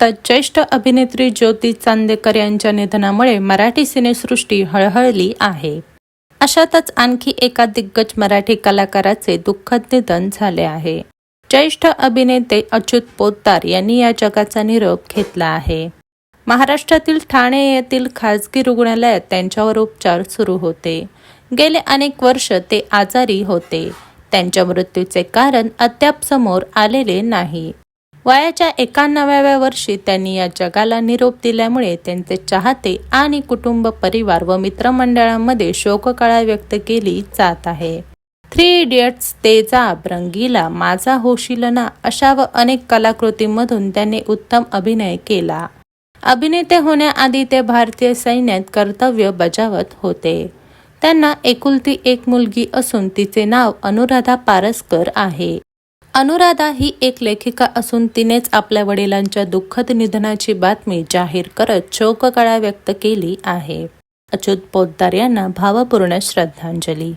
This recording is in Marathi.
तर ज्येष्ठ अभिनेत्री ज्योती चांदेकर यांच्या निधनामुळे मराठी सिनेसृष्टी हळहळली आहे. अशातच आणखी एका दिग्गज मराठी कलाकाराचे दुःखद निधन झाले आहे. ज्येष्ठ अभिनेते अच्युत पोद्दार यांनी या जगाचा निरोप घेतला आहे. महाराष्ट्रातील ठाणे येथील खासगी रुग्णालयात त्यांच्यावर उपचार सुरू होते. गेले अनेक वर्ष ते आजारी होते. त्यांच्या मृत्यूचे कारण अद्याप समोर आलेले नाही. वयाच्या एकाण्णव्याव्या वर्षी त्यांनी या जगाला निरोप दिल्यामुळे त्यांचे चाहते आणि कुटुंब परिवार व मित्रमंडळांमध्ये शोककळा व्यक्त केली जात आहे. थ्री इडियट्स तेजाब रंगीला माझा होशीलना अशा व अनेक कलाकृतींमधून त्यांनी उत्तम अभिनय केला. अभिनेते होण्याआधी ते भारतीय सैन्यात कर्तव्य बजावत होते. त्यांना एकुलती एक मुलगी असून तिचे नाव अनुराधा पारसकर आहे. अनुराधा ही एक लेखिका असून तिनेच आपल्या वडिलांच्या दुःखद निधनाची बातमी जाहीर करत शोककळा व्यक्त केली आहे. अच्युत पोद्दार यांना भावपूर्ण श्रद्धांजली.